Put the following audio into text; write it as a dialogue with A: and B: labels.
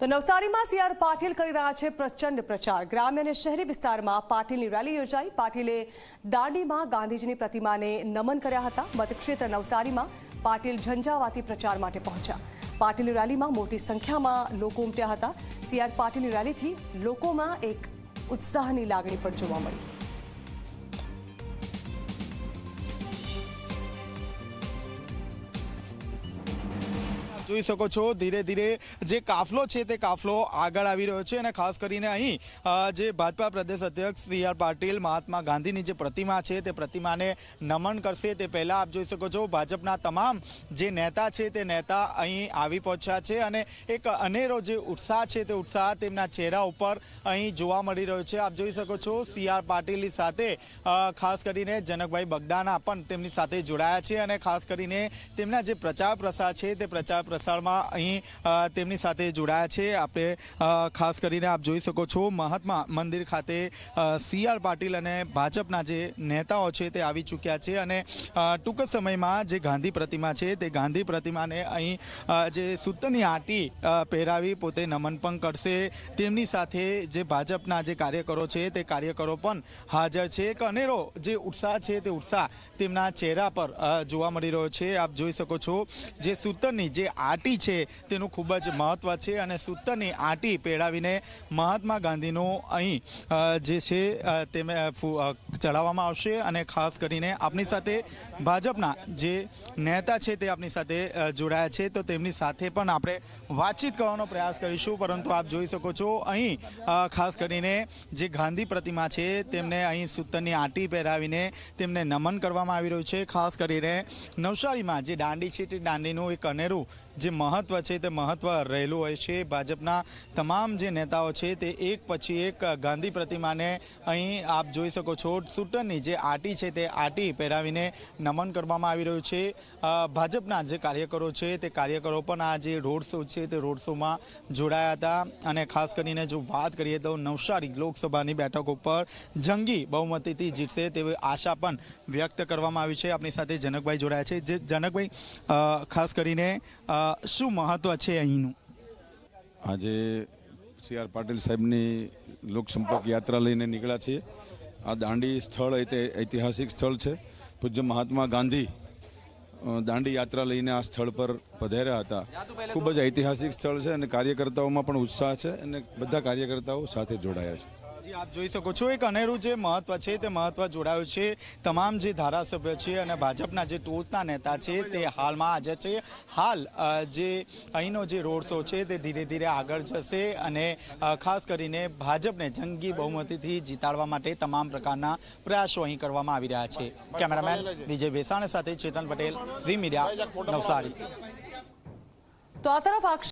A: તો નવસારીમાં સીઆર પાટીલ કરી રહ્યા છે પ્રચંડ પ્રચાર. ગ્રામ્ય અને શહેરી વિસ્તારમાં પાટીલની રેલી યોજાઈ. પાટીલે દાંડીમાં ગાંધીજીની પ્રતિમાને નમન કર્યા હતા. મતક્ષેત્ર નવસારીમાં પાટીલ ઝંઝાવાતી પ્રચાર માટે પહોંચ્યા. પાટીલની રેલીમાં મોટી સંખ્યામાં લોકો ઉમટ્યા હતા. સીઆર પાટીલની રેલીથી લોકોમાં એક ઉત્સાહની લાગણી પણ જોવા મળી.
B: જોઈ શકો છો. ધીરે ધીરે જે કાફલો છે તે કાફલો આગળ આવી રહ્યો છે અને ખાસ કરીને અહીં જે ભાજપા પ્રદેશ અધ્યક્ષ સી આર પાટીલ, મહાત્મા ગાંધીની જે પ્રતિમા છે તે પ્રતિમાને નમન કરશે. તે પહેલાં આપ જોઈ શકો છો ભાજપના તમામ જે નેતા છે તે નેતા અહીં આવી પહોંચ્યા છે અને એક અનેરો જે ઉત્સાહ છે તે ઉત્સાહ તેમના ચહેરા ઉપર અહીં જોવા મળી રહ્યો છે. આપ જોઈ શકો છો સી આર પાટીલની સાથે ખાસ કરીને જનકભાઈ બગદાના પણ તેમની સાથે જોડાયા છે અને ખાસ કરીને તેમના જે પ્રચાર પ્રસાર છે તે પ્રચાર પ્રસારમાં અહીં તેમની સાથે જોડાયા છે. આપણે ખાસ કરીને આપ જોઈ શકો છો મહાત્મા મંદિર ખાતે સી આર પાટીલ અને ભાજપના જે નેતાઓ છે તે આવી ચૂક્યા છે અને ટૂંક જ સમયમાં જે ગાંધી પ્રતિમા છે તે ગાંધી પ્રતિમાને અહીં જે સૂતરની આંટી પહેરાવી પોતે નમન પણ કરશે. તેમની સાથે જે ભાજપના જે કાર્યકરો છે તે કાર્યકરો પણ હાજર છે. એક અનેરો જે ઉત્સાહ છે તે ઉત્સાહ તેમના ચહેરા પર જોવા મળી રહ્યો છે. આપ જોઈ શકો છો જે સૂતરની જે આટી છે તેનું ખૂબ જ મહત્વ છે અને સૂતરની આટી પહેરાવીને મહાત્મા ગાંધીનું અહીં જે છે તેમે ચડાવવામાં આવશે અને ખાસ કરીને આપણી સાથે ભાજપના જે નેતા છે તે આપણી સાથે જોડાયા છે. તો તેમની સાથે પણ આપણે વાતચીત કરવાનો પ્રયાસ કરીશું. પરંતુ આપ જોઈ શકો છો અહીં ખાસ કરીને જે ગાંધી પ્રતિમા છે તેમને અહીં સૂતરની આંટી પહેરાવીને તેમને નમન કરવામાં આવી રહ્યું છે. ખાસ કરીને નવસારીમાં જે દાંડી છે તે દાંડીનું એક અનેરું જે મહત્વ છે તે મહત્વ રહેલું હોય છે. ભાજપના તમામ જે નેતાઓ છે તે એક પછી એક ગાંધી પ્રતિમાને અહીં આપ જોઈ શકો છો સૂટરની જે આટી છે તે આટી પહેરાવીને નમન કરવામાં આવી રહ્યું છે. ભાજપના જે કાર્યકરો છે તે કાર્યકરો પણ આ જે રોડ શો છે તે રોડ શોમાં જોડાયા હતા. અને ખાસ કરીને જો વાત કરીએ તો નવસારી લોકસભાની બેઠક ઉપર જંગી બહુમતીથી જીતશે તેવી આશા પણ વ્યક્ત કરવામાં આવી છે. આપણી સાથે જનકભાઈ જોડાયા છે. જે જનકભાઈ ખાસ કરીને શું મહત્વ છે અહીંનું?
C: આજે સી આર પાટીલ સાહેબની લોકસંપર્ક યાત્રા લઈને નીકળ્યા છીએ. આ દાંડી સ્થળ ઐતિ- ઐતિહાસિક સ્થળ છે. પૂજ્ય મહાત્મા ગાંધી દાંડી યાત્રા લઈને આ સ્થળ પર પધાર્યા હતા. ખૂબ જ ઐતિહાસિક સ્થળ છે અને કાર્યકર્તાઓમાં પણ ઉત્સાહ છે અને બધા કાર્યકર્તાઓ સાથે જોડાયા છે.
B: આપ જોઈ શકો છો એક અનેરું જે મહત્વ છે તે મહત્વ જોડાયું છે. તમામ જે ધારાસભ્ય છે અને ભાજપના જે ટોચના નેતા છે તે હાલમાં આજે છે. હાલ જે અહીંનો જે રોડ શો છે તે ધીરે ધીરે આગળ જશે અને ખાસ કરીને ભાજપને જંગી બહુમતીથી જીતાડવા માટે તમામ પ્રકારના પ્રયાસો અહીં કરવામાં આવી રહ્યા છે. કેમેરામેન વિજય વેસાણ સાથે ચેતન પટેલ, ઝી મીડિયા, નવસારી.
A: તો આ તરફ